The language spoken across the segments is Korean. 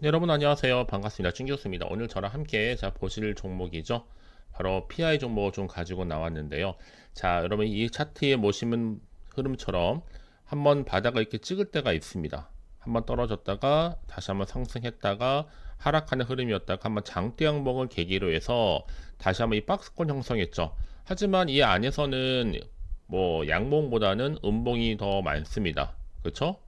네, 여러분 안녕하세요. 반갑습니다. 찐교수입니다. 오늘 저랑 함께 자 보실 종목이죠. 바로 PI 종목을 좀 가지고 나왔는데요. 자, 여러분 이 차트에 보시면 흐름처럼 한번 바닥을 이렇게 찍을 때가 있습니다. 한번 떨어졌다가 다시 한번 상승했다가 하락하는 흐름이었다가 한번 장대 양봉을 계기로 해서 다시 한번 이 박스권 형성했죠. 하지만 이 안에서는 뭐 양봉보다는 음봉이 더 많습니다. 그렇죠?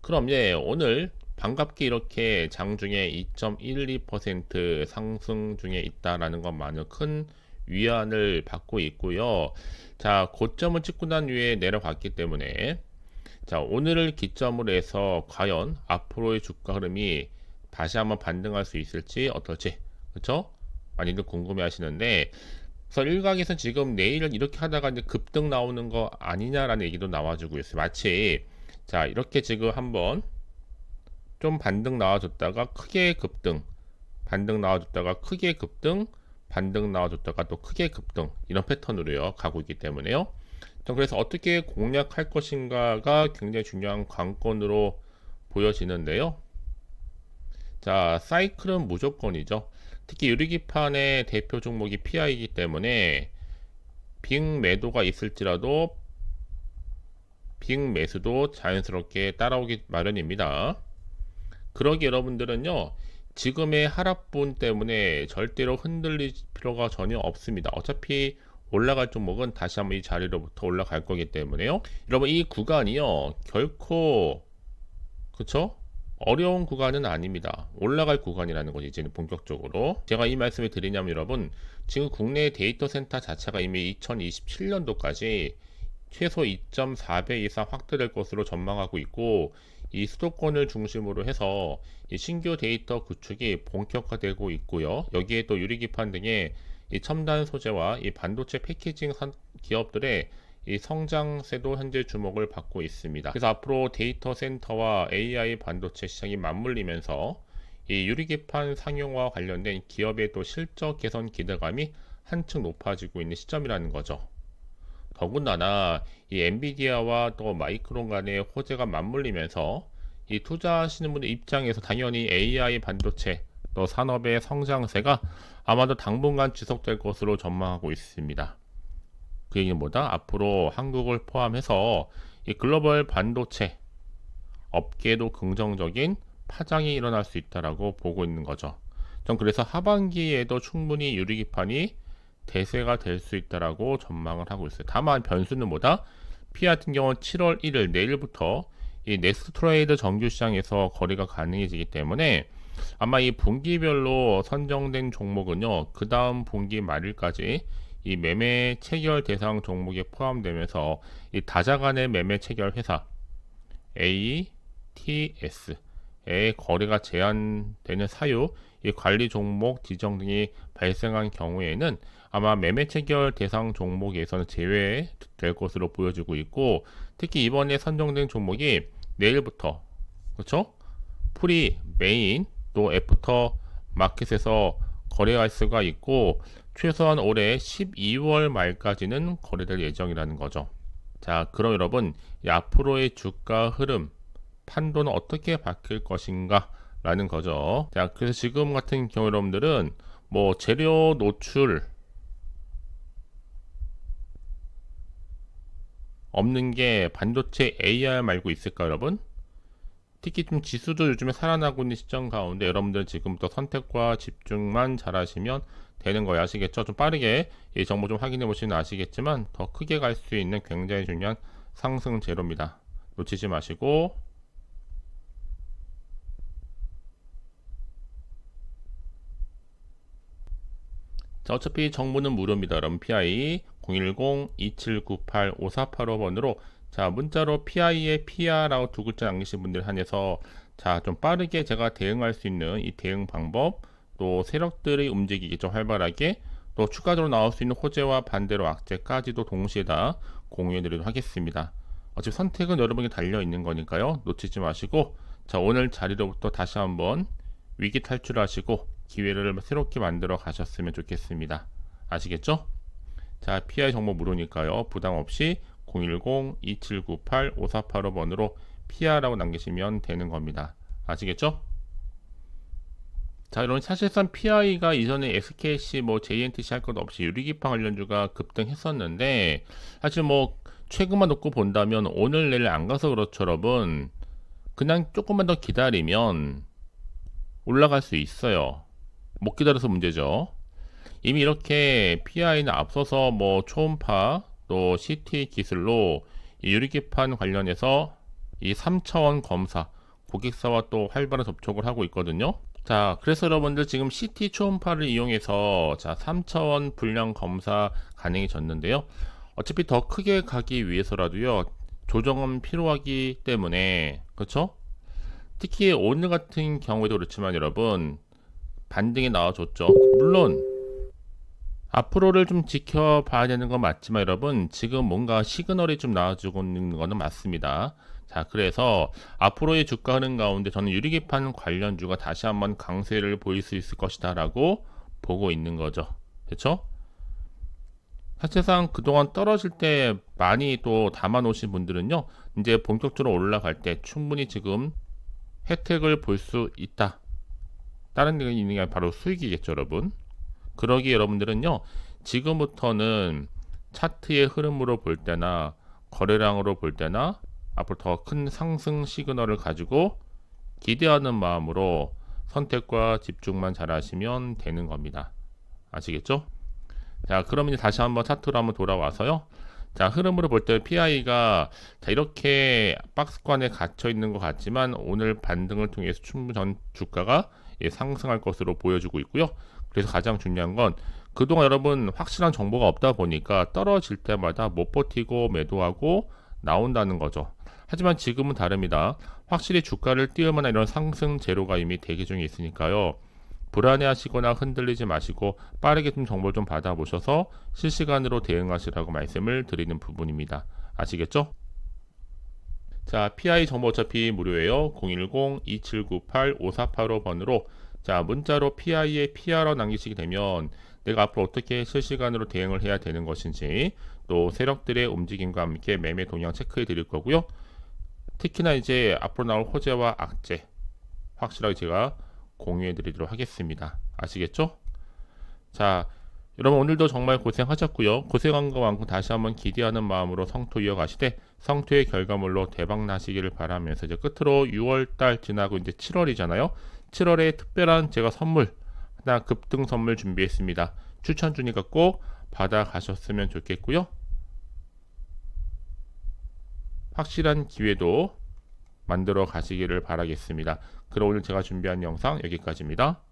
그럼 예, 오늘 반갑게 이렇게 장중에 2.12% 상승 중에 있다라는 것만은 큰 위안을 받고 있고요. 자, 고점을 찍고 난 후에 내려갔기 때문에 자, 오늘을 기점으로 해서 과연 앞으로의 주가 흐름이 다시 한번 반등할 수 있을지 어떨지 그렇죠? 많이들 궁금해 하시는데 그래서 일각에서 지금 내일은 이렇게 하다가 이제 급등 나오는 거 아니냐라는 얘기도 나와주고 있어요. 마치 자, 이렇게 지금 한번 좀 반등 나와줬다가 크게 급등, 반등 나와줬다가 크게 급등, 반등 나와줬다가 또 크게 급등 이런 패턴으로요 가고 있기 때문에요. 그래서 어떻게 공략할 것인가가 굉장히 중요한 관건으로 보여지는데요. 자, 사이클은 무조건이죠. 특히 유리기판의 대표 종목이 PI이기 때문에 빅 매도가 있을지라도 빅 매수도 자연스럽게 따라오기 마련입니다. 그러기 여러분들은요, 지금의 하락분 때문에 절대로 흔들릴 필요가 전혀 없습니다. 어차피 올라갈 종목은 다시 한번 이 자리로부터 올라갈 거기 때문에요. 여러분 이 구간이요 결코 그쵸? 어려운 구간은 아닙니다. 올라갈 구간이라는 거지 이제는 본격적으로 제가 이 말씀을 드리냐면 여러분 지금 국내 데이터 센터 자체가 이미 2027년도까지 최소 2.4배 이상 확대될 것으로 전망하고 있고 이 수도권을 중심으로 해서 이 신규 데이터 구축이 본격화되고 있고요. 여기에 또 유리기판 등의 이 첨단 소재와 이 반도체 패키징 기업들의 이 성장세도 현재 주목을 받고 있습니다. 그래서 앞으로 데이터 센터와 AI 반도체 시장이 맞물리면서 이 유리기판 상용화 관련된 기업의 또 실적 개선 기대감이 한층 높아지고 있는 시점이라는 거죠. 더군다나 이 엔비디아와 또 마이크론 간의 호재가 맞물리면서 이 투자하시는 분들 입장에서 당연히 AI 반도체 또 산업의 성장세가 아마도 당분간 지속될 것으로 전망하고 있습니다. 그 얘기는 뭐다? 앞으로 한국을 포함해서 이 글로벌 반도체 업계도 긍정적인 파장이 일어날 수 있다라고 보고 있는 거죠. 전 그래서 하반기에도 충분히 유리기판이 대세가 될 수 있다라고 전망을 하고 있어요. 다만 변수는 뭐다? 피 같은 경우는 7월 1일 내일부터 이 넥스트 트레이드 정규 시장에서 거래가 가능해지기 때문에 아마 이 분기별로 선정된 종목은요. 그 다음 분기 말일까지 이 매매 체결 대상 종목에 포함되면서 이 다자간의 매매 체결 회사 ATS 의 거래가 제한되는 사유, 이 관리 종목 지정 등이 발생한 경우에는 아마 매매 체결 대상 종목에서는 제외될 것으로 보여지고 있고 특히 이번에 선정된 종목이 내일부터 그렇죠? 프리 메인 또 애프터 마켓에서 거래할 수가 있고 최소한 올해 12월 말까지는 거래될 예정이라는 거죠. 자, 그럼 여러분 앞으로의 주가 흐름 판도는 어떻게 바뀔 것인가 라는 거죠. 자, 그래서 지금 같은 경우 여러분들은 뭐 재료 노출 없는 게 반도체 AR 말고 있을까 여러분? 특히 좀 지수도 요즘에 살아나고 있는 시점 가운데 여러분들 지금부터 선택과 집중만 잘 하시면 되는 거예요. 아시겠죠? 좀 빠르게 이 정보 좀 확인해 보시면 아시겠지만 더 크게 갈 수 있는 굉장히 중요한 상승 재료입니다. 놓치지 마시고 자, 어차피 정보는 무료입니다. 여러분 PI 010-2798-5485번으로 자 문자로 PI에 PR라고 두 글자 남기신 분들 한해서 자 좀 빠르게 제가 대응할 수 있는 이 대응 방법 또 세력들이 움직이기 좀 활발하게 또 추가적으로 나올 수 있는 호재와 반대로 악재까지도 동시에 다 공유해 드리도록 하겠습니다. 어차피 선택은 여러분이 달려 있는 거니까요. 놓치지 마시고 자 오늘 자리로부터 다시 한번 위기 탈출하시고 기회를 새롭게 만들어 가셨으면 좋겠습니다. 아시겠죠? 자, PI 정보 무료니까요. 부담 없이 010-2798-5485번으로 PR라고 남기시면 되는 겁니다. 아시겠죠? 자, 여러분 사실상 PI가 이전에 SKC 뭐 JNTC 할 것 없이 유리기판 관련주가 급등했었는데 사실 뭐 최근만 놓고 본다면 오늘 내일 안 가서 그렇죠, 여러분. 그냥 조금만 더 기다리면 올라갈 수 있어요. 못 기다려서 문제죠. 이미 이렇게 PI는 앞서서 뭐 초음파 또 CT 기술로 이 유리기판 관련해서 이 3차원 검사 고객사와 또 활발한 접촉을 하고 있거든요. 자, 그래서 여러분들 지금 CT 초음파를 이용해서 자, 3차원 불량 검사 가능해졌는데요. 어차피 더 크게 가기 위해서라도요. 조정은 필요하기 때문에 그렇죠? 특히 오늘 같은 경우에도 그렇지만 여러분 반등이 나와줬죠. 물론 앞으로를 좀 지켜봐야 되는 건 맞지만 여러분 지금 뭔가 시그널이 좀 나와주고 있는 거는 맞습니다. 자 그래서 앞으로의 주가 흐름 가운데 저는 유리기판 관련주가 다시 한번 강세를 보일 수 있을 것이다 라고 보고 있는 거죠. 그렇죠? 사실상 그동안 떨어질 때 많이 또 담아 놓으신 분들은요 이제 본격적으로 올라갈 때 충분히 지금 혜택을 볼 수 있다. 다른 데 있는 게 바로 수익이겠죠, 여러분. 그러기 여러분들은요, 지금부터는 차트의 흐름으로 볼 때나 거래량으로 볼 때나 앞으로 더 큰 상승 시그널을 가지고 기대하는 마음으로 선택과 집중만 잘 하시면 되는 겁니다. 아시겠죠? 자, 그럼 이제 다시 한번 차트로 한번 돌아와서요. 자, 흐름으로 볼 때 PI가 자, 이렇게 박스권에 갇혀 있는 것 같지만 오늘 반등을 통해서 충분히 전 주가가 예, 상승할 것으로 보여주고 있고요. 그래서 가장 중요한 건 그동안 여러분 확실한 정보가 없다 보니까 떨어질 때마다 못 버티고 매도하고 나온다는 거죠. 하지만 지금은 다릅니다. 확실히 주가를 띄울 만한 이런 상승 재료가 이미 대기 중에 있으니까요. 불안해하시거나 흔들리지 마시고 빠르게 좀 정보를 좀 받아보셔서 실시간으로 대응하시라고 말씀을 드리는 부분입니다. 아시겠죠? 자, PI 정보 어차피 무료예요. 010-2798-5485번으로 자, 문자로 PI에 PR로 남기시게 되면 내가 앞으로 어떻게 실시간으로 대응을 해야 되는 것인지 또 세력들의 움직임과 함께 매매 동향 체크해 드릴 거고요. 특히나 이제 앞으로 나올 호재와 악재 확실하게 제가 공유해 드리도록 하겠습니다. 아시겠죠? 자, 여러분 오늘도 정말 고생하셨고요. 고생한 거 많고 다시 한번 기대하는 마음으로 성토 이어가시되 성토의 결과물로 대박 나시기를 바라면서 이제 끝으로 6월 달 지나고 이제 7월이잖아요. 7월에 특별한 제가 선물 하나 급등 선물 준비했습니다. 추천 주니까 꼭 받아 가셨으면 좋겠고요. 확실한 기회도 만들어 가시기를 바라겠습니다. 그럼 오늘 제가 준비한 영상 여기까지입니다.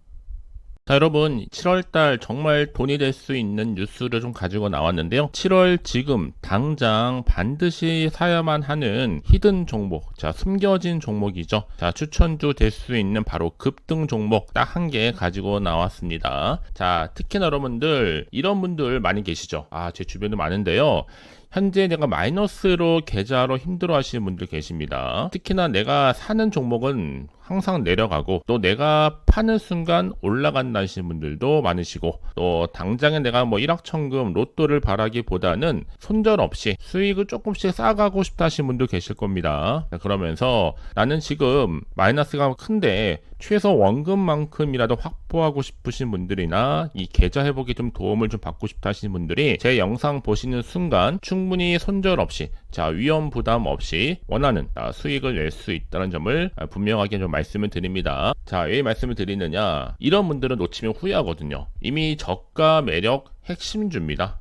자 여러분 7월달 정말 돈이 될 수 있는 뉴스를 좀 가지고 나왔는데요. 7월 지금 당장 반드시 사야만 하는 히든 종목 자 숨겨진 종목이죠. 자 추천주 될 수 있는 바로 급등 종목 딱 한 개 가지고 나왔습니다. 자 특히나 여러분들 이런 분들 많이 계시죠? 아 제 주변에 많은데요 현재 내가 마이너스로 계좌로 힘들어 하시는 분들 계십니다. 특히나 내가 사는 종목은 항상 내려가고 또 내가 파는 순간 올라간다 하시는 분들도 많으시고 또 당장에 내가 뭐 1억 천금 로또를 바라기보다는 손절 없이 수익을 조금씩 쌓아가고 싶다 하시는 분도 계실 겁니다. 그러면서 나는 지금 마이너스가 큰데 최소 원금만큼이라도 확보하고 싶으신 분들이나 이 계좌 회복에 좀 도움을 좀 받고 싶다 하시는 분들이 제 영상 보시는 순간 충분히 손절 없이 자 위험 부담 없이 원하는 수익을 낼 수 있다는 점을 분명하게 좀 말씀을 드립니다. 자, 왜 말씀을 드리느냐? 이런 분들은 놓치면 후회하거든요. 이미 저가 매력 핵심주입니다.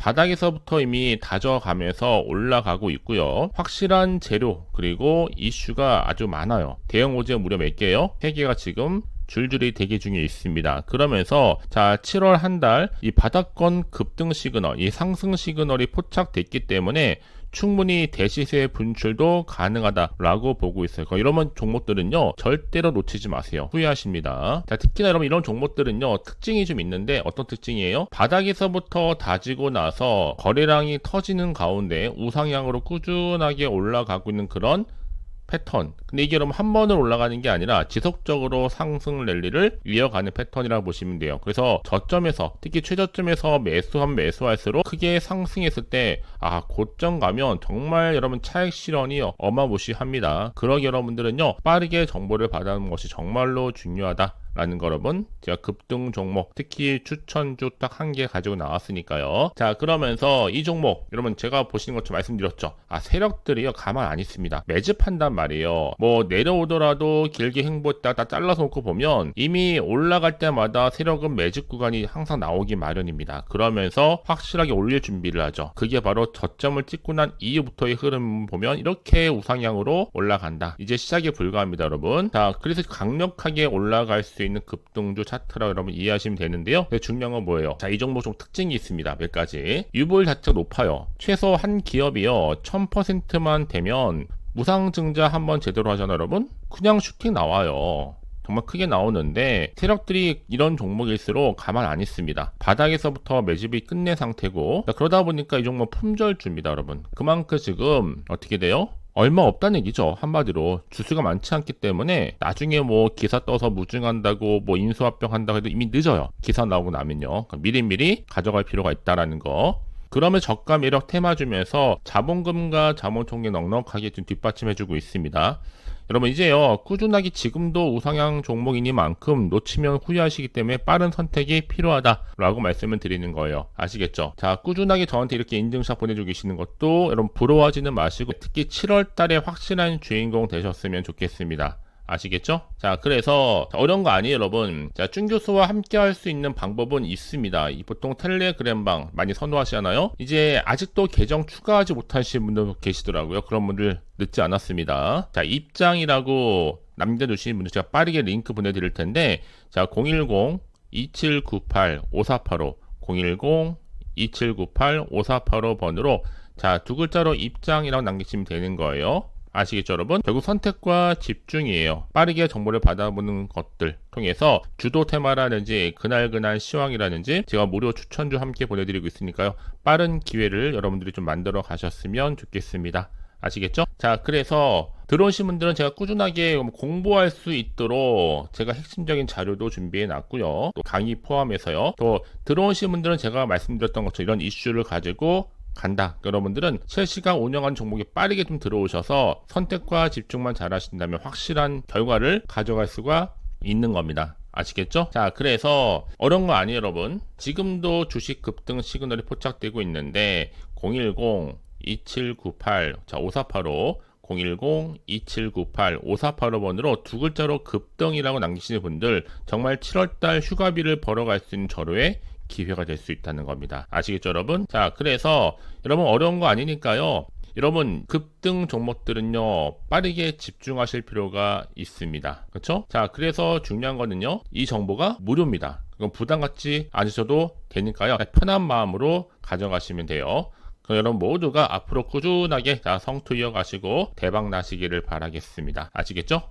바닥에서부터 이미 다져가면서 올라가고 있고요. 확실한 재료 그리고 이슈가 아주 많아요. 대형 오제 무려 몇 개요? 3개가 지금 줄줄이 대기 중에 있습니다. 그러면서 자 7월 한 달 이 바닥권 급등 시그널, 이 상승 시그널이 포착됐기 때문에 충분히 대시세 분출도 가능하다라고 보고 있어요. 이런 종목들은요 절대로 놓치지 마세요. 후회하십니다. 자, 특히나 여러분 이런 종목들은요 특징이 좀 있는데 어떤 특징이에요? 바닥에서부터 다지고 나서 거래량이 터지는 가운데 우상향으로 꾸준하게 올라가고 있는 그런 패턴. 근데 이게 여러분 한 번을 올라가는 게 아니라 지속적으로 상승 랠리를 이어가는 패턴이라고 보시면 돼요. 그래서 저점에서 특히 최저점에서 매수하면 매수할수록 크게 상승했을 때 아 고점 가면 정말 여러분 차익 실현이 어마무시합니다. 그러기 여러분들은요 빠르게 정보를 받아는 것이 정말로 중요하다. 라는 거 여러분 제가 급등 종목 특히 추천주 딱 한 개 가지고 나왔으니까요. 자 그러면서 이 종목 여러분 제가 보시는 것처럼 말씀드렸죠? 아 세력들이요 가만 안 있습니다. 매집한단 말이에요. 뭐 내려오더라도 길게 행보했다가 잘라서 놓고 보면 이미 올라갈 때마다 세력은 매집 구간이 항상 나오기 마련입니다. 그러면서 확실하게 올릴 준비를 하죠. 그게 바로 저점을 찍고 난 이후부터의 흐름 보면 이렇게 우상향으로 올라간다. 이제 시작에 불과합니다 여러분. 자 그래서 강력하게 올라갈 수 있는 급등주 차트라 여러분 이해하시면 되는데요. 중요한 건 뭐예요? 자, 이 종목 좀 특징이 있습니다. 몇 가지. 유볼 자체가 높아요. 최소 한 기업이요. 1000%만 되면 무상증자 한번 제대로 하잖아요, 여러분? 그냥 슈팅 나와요. 정말 크게 나오는데 세력들이 이런 종목일수록 가만 안 있습니다. 바닥에서부터 매집이 끝낸 상태고 자, 그러다 보니까 이 종목 품절주입니다, 여러분. 그만큼 지금 어떻게 돼요? 얼마 없다는 얘기죠. 한마디로 주수가 많지 않기 때문에 나중에 뭐 기사 떠서 무증한다고 뭐 인수합병 한다고 해도 이미 늦어요. 기사 나오고 나면요. 그러니까 미리미리 가져갈 필요가 있다라는 거. 그러면 저가 매력 테마 주면서 자본금과 자본통계 넉넉하게 좀 뒷받침해주고 있습니다. 여러분 이제요 꾸준하게 지금도 우상향 종목이니만큼 놓치면 후회하시기 때문에 빠른 선택이 필요하다라고 말씀을 드리는 거예요. 아시겠죠? 자 꾸준하게 저한테 이렇게 인증샷 보내주고 계시는 것도 여러분 부러워하지는 마시고 특히 7월 달에 확실한 주인공 되셨으면 좋겠습니다 아시겠죠? 자, 그래서 어려운 거 아니에요, 여러분. 자, 준 교수와 함께 할 수 있는 방법은 있습니다. 이 보통 텔레그램방 많이 선호하시잖아요. 이제 아직도 계정 추가하지 못하신 분들 계시더라고요. 그런 분들 늦지 않았습니다. 자, 입장이라고 남겨주신 분들 제가 빠르게 링크 보내드릴 텐데, 자, 010 2798 5485 010 2798 5485 번으로 자, 두 글자로 입장이라고 남기시면 되는 거예요. 아시겠죠, 여러분? 결국 선택과 집중이에요. 빠르게 정보를 받아보는 것들 통해서 주도 테마라든지 그날그날 시황이라든지 제가 무료 추천주 함께 보내드리고 있으니까요. 빠른 기회를 여러분들이 좀 만들어 가셨으면 좋겠습니다. 아시겠죠? 자, 그래서 들어오신 분들은 제가 꾸준하게 공부할 수 있도록 제가 핵심적인 자료도 준비해 놨고요. 또 강의 포함해서요. 또 들어오신 분들은 제가 말씀드렸던 것처럼 이런 이슈를 가지고 간다. 여러분들은 실시간 운영한 종목이 빠르게 좀 들어오셔서 선택과 집중만 잘 하신다면 확실한 결과를 가져갈 수가 있는 겁니다. 아시겠죠? 자, 그래서 어려운 거 아니에요, 여러분. 지금도 주식 급등 시그널이 포착되고 있는데 010 2798 자, 5485 010-2798-5485번으로 두 글자로 급등이라고 남기시는 분들 정말 7월달 휴가비를 벌어갈 수 있는 절호의 기회가 될 수 있다는 겁니다. 아시겠죠, 여러분? 자, 그래서 여러분 어려운 거 아니니까요. 여러분 급등 종목들은요 빠르게 집중하실 필요가 있습니다. 그렇죠 자 그래서 중요한 거는요 이 정보가 무료입니다. 그건 부담 갖지 않으셔도 되니까요. 편한 마음으로 가져가시면 돼요. 그럼 여러분 모두가 앞으로 꾸준하게 자, 성투 이어가시고 대박 나시기를 바라겠습니다. 아시겠죠